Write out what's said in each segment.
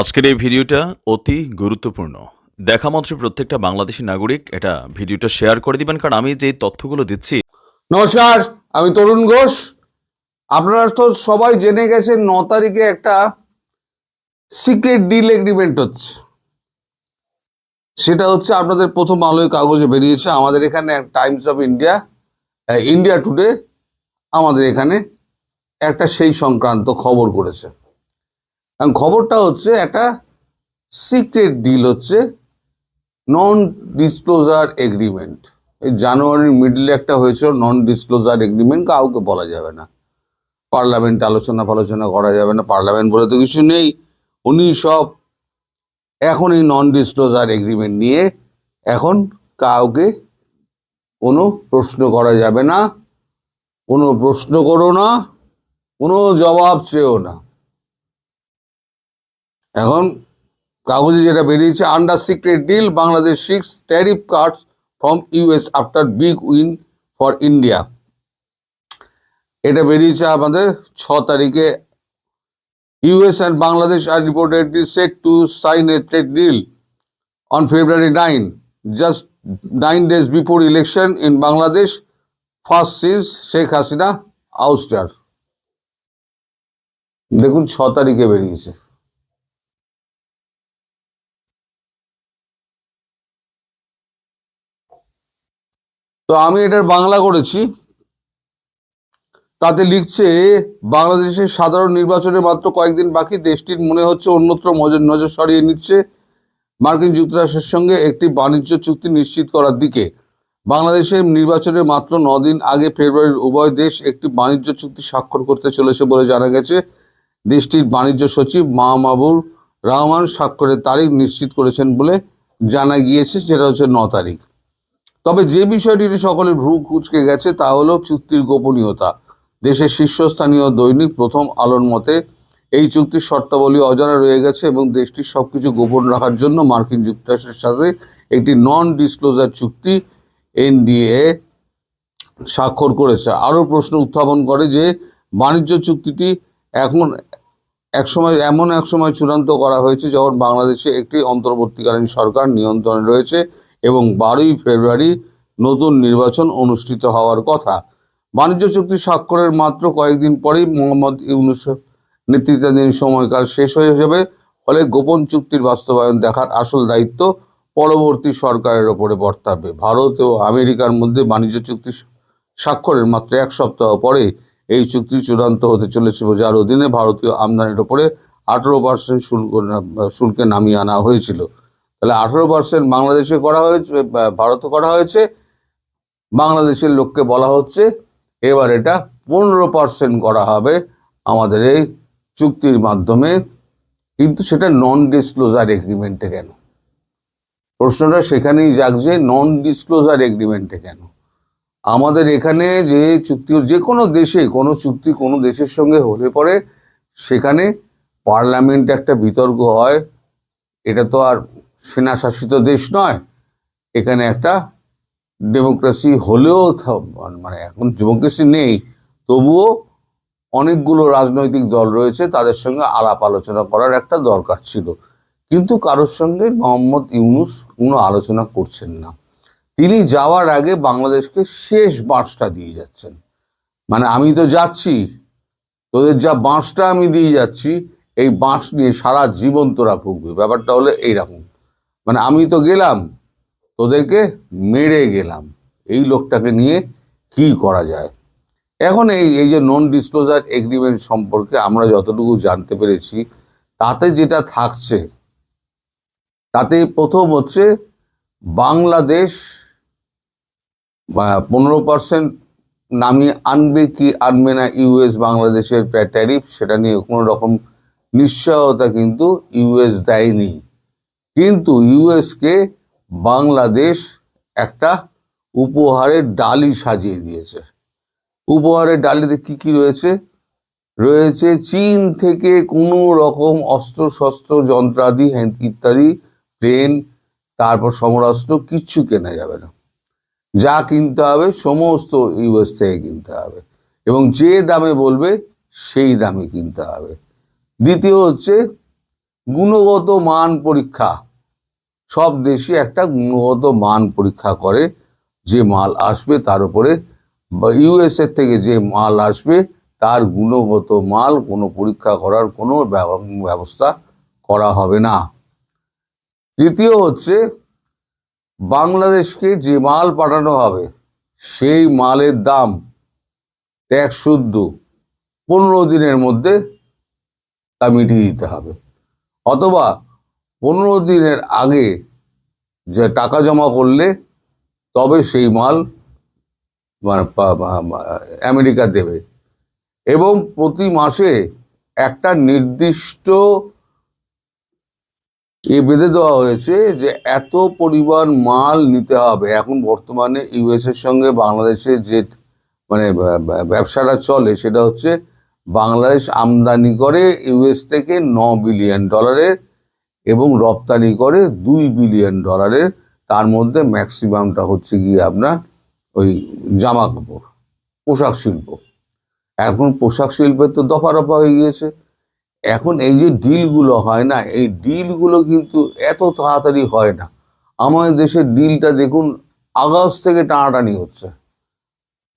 আজকের এই ভিডিওটা অতি গুরুত্বপূর্ণ। দেখা মাত্র প্রত্যেকটা বাংলাদেশি নাগরিক এটা ভিডিওটা শেয়ার করে দিবেন, কারণ আমি যে তথ্যগুলো দিচ্ছি। নমস্কার, আমি তরুণ ঘোষ। আপনারা তো সবাই জেনে গেছেন, ন তারিখে একটা সিক্রেট ডিল এগ্রিমেন্ট হচ্ছে। সেটা হচ্ছে আপনাদের প্রথম আলোয় কাগজে বেরিয়েছে, আমাদের এখানে Times of India India today আমাদের এখানে একটা সেই সংক্রান্ত খবর করেছে। এবং খবরটা হচ্ছে একটা সিক্রেট ডিল হচ্ছে নন ডিসক্লোজার এগ্রিমেন্ট এই জানুয়ারির মিডলে একটা হয়েছিল নন ডিসক্লোজার এগ্রিমেন্ট কাউকে বলা যাবে না। পার্লামেন্ট আলোচনা ফালোচনা করা যাবে না। পার্লামেন্ট বলে তো কিছু নেই। উনি সব এখন এই নন ডিসক্লোজার এগ্রিমেন্ট নিয়ে এখন কাউকে কোনো প্রশ্ন করা যাবে না, কোনো প্রশ্ন করো না, কোনো জবাব চেয়েও না। এখন কাগজে যেটা বেরিয়েছে under secret deal Bangladesh six tariff cards from US after big win for India এটা বেরিয়েছে আমাদের ছ তারিখে। US and Bangladesh R reportedly set to sign a trade deal on February nine just nine days before election in Bangladesh first seize Sheikh Hasina ouster দেখুন, ছ তারিখে বেরিয়েছে। তো আমি এটার বাংলা করেছি। তাতে লিখছে, বাংলাদেশের সাধারণ নির্বাচনে মাত্র কয়েকদিন বাকি, দেশটির মনে হচ্ছে অন্যত্র নজর সরিয়ে নিচ্ছে মার্কিন যুক্তরাষ্ট্রের সঙ্গে একটি বাণিজ্য চুক্তি নিশ্চিত করার দিকে। বাংলাদেশের নির্বাচনে মাত্র দিন আগে ফেব্রুয়ারির উভয় দেশ একটি বাণিজ্য চুক্তি স্বাক্ষর করতে চলেছে বলে জানা গেছে। দেশটির বাণিজ্য সচিব মাহমাবুর রহমান স্বাক্ষরের তারিখ নিশ্চিত করেছেন বলে জানা গিয়েছে, যেটা হচ্ছে ন তারিখ। তবে যে বিষয়টি সকলের ভ্রু কুচকে গেছে, তা হলো চুক্তির গোপনীয়তা। দেশের শীর্ষস্থানীয় দৈনিক প্রথম আলোর মতে, এই চুক্তির শর্তাবলী অজানা রয়ে গেছে এবং দেশটির সবকিছু গোপন রাখার জন্য মার্কিন যুক্তরাষ্ট্রের সাথে একটি নন ডিসক্লোজার চুক্তি এনডিএ স্বাক্ষর করেছে। আরও প্রশ্ন উত্থাপন করে যে, বাণিজ্য চুক্তিটি এখন এক সময় এমন এক সময় চূড়ান্ত করা হয়েছে যখন বাংলাদেশে একটি অন্তর্বর্তীকালীন সরকার নিয়ন্ত্রণে রয়েছে। এবং বারোই ফেব্রুয়ারি নতুন নির্বাচন অনুষ্ঠিত হওয়ার কথা। বাণিজ্য চুক্তি স্বাক্ষরের মাত্র কয়েকদিন পরেই মোহাম্মদ ইউনুসের নেতৃত্বাধীন সময়কাল শেষ হয়ে যাবে। ফলে গোপন চুক্তির বাস্তবায়ন দেখার আসল দায়িত্ব পরবর্তী সরকারের ওপরে বর্তাবে। ভারত ও আমেরিকার মধ্যে বাণিজ্য চুক্তি স্বাক্ষরের মাত্র এক সপ্তাহ পরে এই চুক্তি চূড়ান্ত হতে চলেছে যার অধীনে ভারতীয় আমদানির ওপরে আঠারো পার্সেন্ট শুল্ক, শুল্কে নামিয়ে আনা হয়েছিল। তাহলে আঠারো পার্সেন্ট বাংলাদেশে করা হয়েছে ভারতে করা হয়েছে, বাংলাদেশের লোককে বলা হচ্ছে, এবার এটা পনেরো পার্সেন্ট করা হবে আমাদের এই চুক্তির মাধ্যমে, কিন্তু সেটা নন ডিসক্লোজার এগ্রিমেন্টে কেন? প্রশ্নটা সেখানেই জাগছে নন ডিসক্লোজার এগ্রিমেন্টে কেন? আমাদের এখানে যে চুক্তি, যে কোনো দেশে, কোনো চুক্তি কোনো দেশের সঙ্গে হলে পরে সেখানে পার্লামেন্টে একটা বিতর্ক হয়, এটা তো আর সেনা শাসিত দেশ নয়, এখানে একটা ডেমোক্রেসি হলেও মানে এখন ডেমোক্রেসি নেই, তবুও অনেকগুলো রাজনৈতিক দল রয়েছে, তাদের সঙ্গে আলাপ আলোচনা করার একটা দরকার ছিল। কিন্তু কারোর সঙ্গে মোহাম্মদ ইউনুস কোনো আলোচনা করছেন না। তিনি যাওয়ার আগে বাংলাদেশকে শেষ বাঁশটা দিয়ে যাচ্ছেন। মানে আমি তো যাচ্ছি, তোদের যা বাঁশটা আমি দিয়ে যাচ্ছি, এই বাঁশ নিয়ে সারা জীবন তোরা ভুগবে। ব্যাপারটা হলো এইরকম। মানে আমি তো গেলাম, তোদেরকে মেরে গেলাম। এই লোকটাকে নিয়ে কি করা যায়? এখন এই এই যে নন ডিসক্লোজার এগ্রিমেন্ট সম্পর্কে আমরা যতটুকু জানতে পেরেছি, তাতে যেটা থাকছে, তাতে প্রথম হচ্ছে বাংলাদেশ পনেরো পার্সেন্ট নামিয়ে আনবে কি আনবে না ইউএস বাংলাদেশের ট্যারিফ সেটা নিয়ে কোনো রকম নিশ্চয়তা কিন্তু ইউএস দেয়নি। কিন্তু ইউএসকে বাংলাদেশ একটা উপহারের ডালি সাজিয়ে দিয়েছে। উপহারের ডালিতে কি কি রয়েছে? রয়েছে চীন থেকে কোনো রকম অস্ত্র, শস্ত্র, যন্ত্রাদি হ্যান- ইত্যাদি, প্লেন, তারপর সমরাস্ত্র, কিচ্ছু কেনা যাবে না। যা কিনতে হবে, সমস্ত ইউএস থেকে কিনতে হবে। এবং যে দামে বলবে, সেই দামে কিনতে হবে। দ্বিতীয় হচ্ছে গুণগত মান পরীক্ষা। সব দেশই একটা গুণগত মান পরীক্ষা করে, যে মাল আসবে তার উপরে। ইউএসএ থেকে যে মাল আসবে, তার গুণগত মাল কোনো পরীক্ষা করার কোনো ব্যবস্থা করা হবে না। তৃতীয় হচ্ছে, বাংলাদেশকে যে মাল পাঠানো হবে, সেই মালের দাম ট্যাক্স শুদ্ধ। পনেরো দিনের মধ্যে তা মিটিয়ে দিতে হবে। অথবা পনেরো দিনের আগে যে টাকা জমা করলে তবে সেই মাল মানে আমেরিকা দেবে। এবং প্রতি মাসে একটা নির্দিষ্ট এ বেঁধে দেওয়া হয়েছে যে এত পরিমাণ মাল নিতে হবে। এখন বর্তমানে ইউএস এর সঙ্গে বাংলাদেশে যে মানে ব্যা- ব্যা- ব্যবসাটা চলে সেটা হচ্ছে বাংলাদেশ আমদানি করে ইউএস থেকে ন বিলিয়ন ডলারের এবং রপ্তানি করে দুই বিলিয়ন ডলারের। তার মধ্যে ম্যাক্সিমামটা হচ্ছে গিয়ে আপনার ওই জামা কাপড়, পোশাক শিল্প। এখন পোশাক শিল্পের তো দফা রফা হয়ে গিয়েছে। এখন এই যে ডিলগুলো হয় না, এই ডিলগুলো কিন্তু এত তাড়াতাড়ি হয় না। আমাদের দেশের ডিলটা দেখুন আগস্ট থেকে টানাটানি হচ্ছে।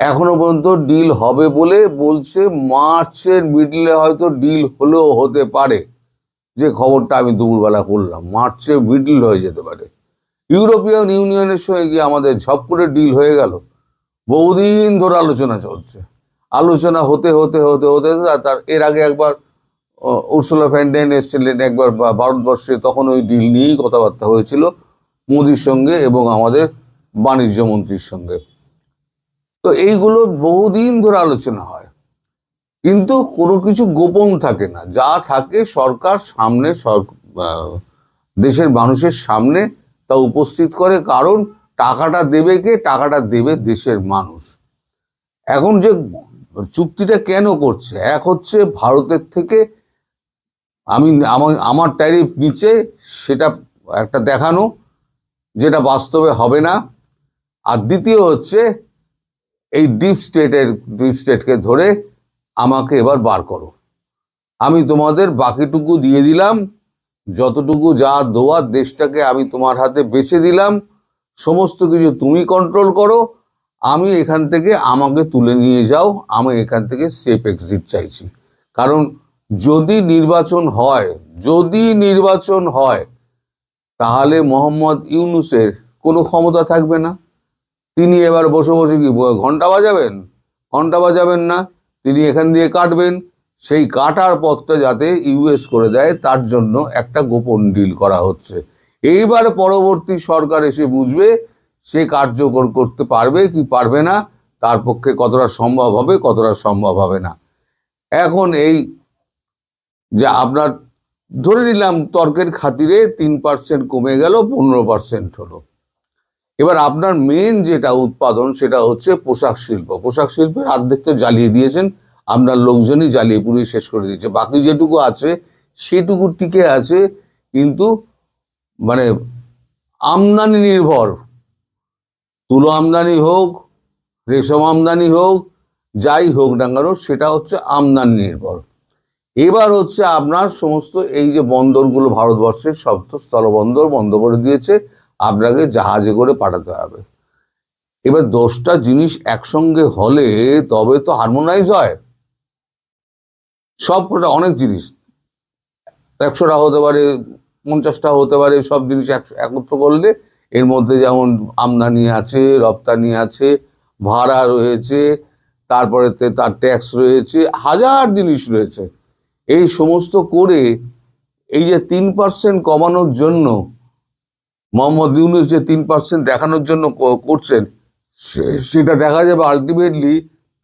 এখনও পর্যন্ত ডিল হবে বলে বলছে। মার্চের মিডলে হয়তো ডিল হলেও হতে পারে। যে খবরটা আমি দুপুরবেলা করলাম, মার্চের মিডল হয়ে যেতে পারে। ইউরোপিয়ান ইউনিয়নের সঙ্গে গিয়ে আমাদের ঝপ করে ডিল হয়ে গেল। বহুদিন ধরে আলোচনা চলছে। আলোচনা হতে হতে হতে হতে তার, এর আগে একবার উর্সুলা ফ্যান্ডেন এসেছিলেন একবার ভারতবর্ষে, তখন ওই ডিল নিয়েই কথাবার্তা হয়েছিল। মোদির সঙ্গে এবং আমাদের বাণিজ্য মন্ত্রীর সঙ্গে। তো এইগুলো বহুদিন ধরে আলোচনা হয়। কিন্তু কোনো কিছু গোপন থাকে না। যা থাকে সরকার সামনে দেশের মানুষের সামনে তা উপস্থিত করে। কারণ টাকাটা দেবে কে? টাকাটা দেবে দেশের মানুষ। এখন যে চুক্তিটা কেন করছে? এক হচ্ছে ভারতের থেকে আমি আমার ট্যারিফ নিচে সেটা একটা দেখানো, যেটা বাস্তবে হবে না। আর দ্বিতীয় হচ্ছে এই ডিপ স্টেটের ডিপ স্টেটকে ধরে আমাকে এবার বার করো। আমি তোমাদের বাকিটুকু দিয়ে দিলাম, যতটুকু যা দেওয়ার দেশটাকে আমি তোমার হাতে বেছে দিলাম, সমস্ত কিছু তুমি কন্ট্রোল করো, আমি এখান থেকে আমাকে তুলে নিয়ে যাও, আমি এখান থেকে সেফ এক্সিট চাইছি। কারণ যদি নির্বাচন হয়, যদি নির্বাচন হয়, তাহলে মোহাম্মদ ইউনুসের কোনো ক্ষমতা থাকবে না। তিনি এবার বসে বসে কি ঘণ্টা বাজাবেন? ঘণ্টা বাজাবেন না, তিনি এখান দিয়ে কাটবেন। সেই কাটার পথটা যাতে ইউএস করে দেয়, তার জন্য একটা গোপন ডিল করা হচ্ছে। এইবার পরবর্তী সরকার এসে বুঝবে সে কার্যকর করতে পারবে কি পারবে না, তার পক্ষে কতটা সম্ভব হবে, কতটা সম্ভব হবে না। এখন এই যে আপনার ধরে নিলাম, তর্কের খাতিরে তিন পার্সেন্ট কমে গেল, পনেরো পার্সেন্ট হলো। এবার আপনার মেন যেটা উৎপাদন সেটা হচ্ছে পোশাক শিল্প। পোশাক শিল্পের অর্ধেক তো জ্বালিয়ে দিয়েছেন, আপনার লোকজনই জ্বালিয়ে পুড়িয়ে শেষ করে দিয়েছে। বাকি যেটুকু আছে, সেটুকু টিকে আছে, কিন্তু মানে আমদানি নির্ভর। তুলো আমদানি হোক, রেশম আমদানি হোক, যাই হোক না কেন, সেটা হচ্ছে আমদানি নির্ভর। এবার হচ্ছে আপনার সমস্ত এই যে বন্দরগুলো ভারতবর্ষের, সব তো স্থলবন্দর বন্ধ করে দিয়েছে। আপনাকে জাহাজে করে পাঠাতে হবে। এবার দশটা জিনিস একসঙ্গে হলে তবে তো হারমোনাইজ হয়। সব কটা অনেক জিনিস। একশোটা হতে পারে, পঞ্চাশটা হতে পারে, সব জিনিস এক- একত্র করলে এর মধ্যে যেমন আমদানি আছে, রপ্তানি আছে, ভাড়া রয়েছে, তারপরে তার ট্যাক্স রয়েছে, হাজার জিনিস রয়েছে। এই সমস্ত করে এই যে তিন পার্সেন্ট কমানোর জন্য মোহাম্মদ ইউনুস যে তিন পার্সেন্ট দেখানোর জন্য করছেন সেটা দেখা যাবে আলটিমেটলি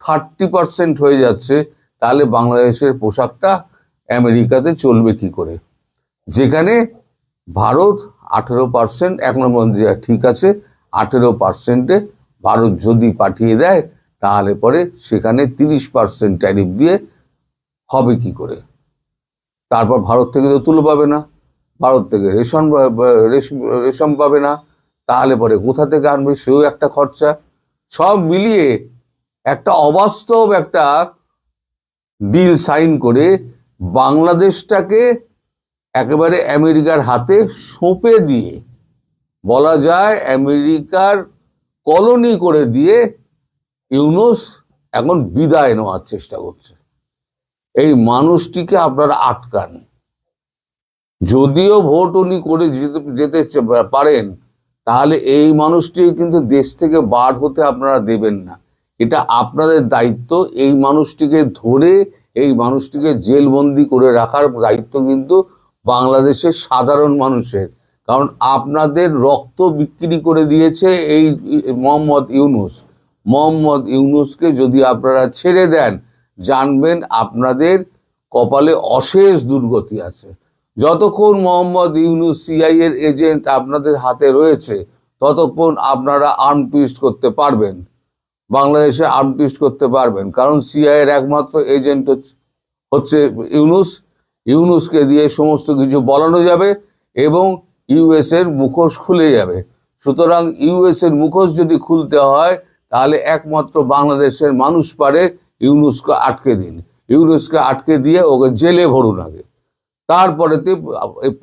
থার্টি পার্সেন্ট হয়ে যাচ্ছে, তাহলে বাংলাদেশের পোশাকটা আমেরিকাতে চলবে কি করে? যেখানে ভারত আঠেরো পার্সেন্ট এক যা ঠিক আছে, আঠেরো পার্সেন্টে ভারত যদি পাঠিয়ে দেয়, তাহলে পরে সেখানে তিরিশ পার্সেন্ট ট্যারিফ দিয়ে হবে কি করে? তারপর ভারত থেকে তো তুলো পাবে না। ভারত থেকে রেশন রেশম পাবে না, তাহলে পরে কোথা থেকে আনবে সেও একটা খরচা। সব মিলিয়ে একটা অবাস্তব একটা ডিল সাইন করে বাংলাদেশটাকে একেবারে আমেরিকার হাতে সঁপে দিয়ে, বলা যায় আমেরিকার কলোনি করে দিয়ে ইউনুস এখন বিদায় নেওয়ার চেষ্টা করছে। এই মানুষটিকে আপনারা আটকান। যদিও ভোট উনি করে যেতে পারেন, তাহলে এই মানুষটি কিন্তু দেশ থেকে বার হতে আপনারা দেবেন না। এটা আপনাদের দায়িত্ব, এই মানুষটিকে ধরে, এই মানুষটিকে জেলবন্দি করে রাখার দায়িত্ব কিন্তু বাংলাদেশের সাধারণ মানুষের। কারণ আপনাদের রক্ত বিক্রি করে দিয়েছে এই মোহাম্মদ ইউনুস। মোহাম্মদ ইউনুসকে যদি আপনারা ছেড়ে দেন, জানবেন আপনাদের কপালে অশেষ দুর্গতি আছে। যতক্ষণ Mohammad Yunus C I agent আপনাদের হাতে রয়েছে, ততক্ষণ আপনারা আর্ম করতে পারবেন। বাংলাদেশে আর্ম করতে পারবেন। কারণ সিআই এর একমাত্র এজেন্ট হচ্ছে হচ্ছে ইউনুস। ইউনুসকে দিয়ে সমস্ত কিছু বলানো যাবে এবং ইউএস এর মুখোশ খুলে যাবে। সুতরাং ইউএস এর মুখোশ যদি খুলতে হয়, তাহলে একমাত্র বাংলাদেশের মানুষ পারে ইউনুসকে আটকে দিন। ইউনুসকে আটকে দিয়ে ওকে জেলে ভরুন আগে। তারপরেতে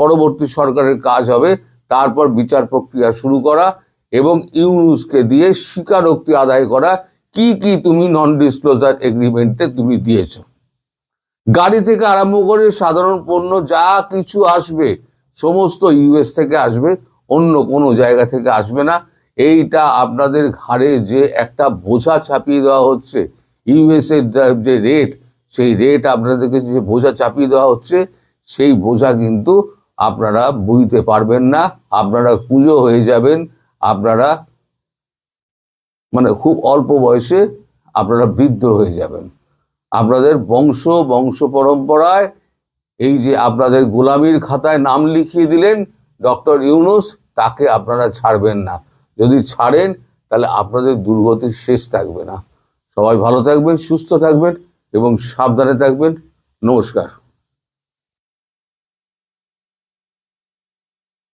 পরবর্তী সরকারের কাজ হবে, তারপর বিচার প্রক্রিয়া শুরু করা এবং ইউনুসকে দিয়ে স্বীকারোক্তি আদায় করা। কি কি তুমি নন ডিসক্লোজার এগ্রিমেন্টে তুমি দিয়েছ? গাড়ি থেকে আরম্ভ করে সাধারণ পণ্য যা কিছু আসবে, সমস্ত ইউএস থেকে আসবে, অন্য কোনো জায়গা থেকে আসবে না। এইটা আপনাদের ঘাড়ে যে একটা বোঝা চাপিয়ে দেওয়া হচ্ছে ইউএস এর যে রেট সেই রেট আপনাদেরকে যে বোঝা চাপিয়ে দেওয়া হচ্ছে সেই বোঝা কিন্তু আপনারা বুঝতে পারবেন না। আপনারা পুজো হয়ে যাবেন। আপনারা মানে খুব অল্প বয়সে আপনারা বৃদ্ধ হয়ে যাবেন। আপনাদের বংশ বংশ পরম্পরায় এই যে আপনাদের গোলামির খাতায় নাম লিখিয়ে দিলেন ডক্টর ইউনুস, তাকে আপনারা ছাড়বেন না। যদি ছাড়েন, তাহলে আপনাদের দুর্গতির শেষ থাকবে না। সবাই ভালো থাকবেন, সুস্থ থাকবেন এবং সাবধানে থাকবেন। নমস্কার।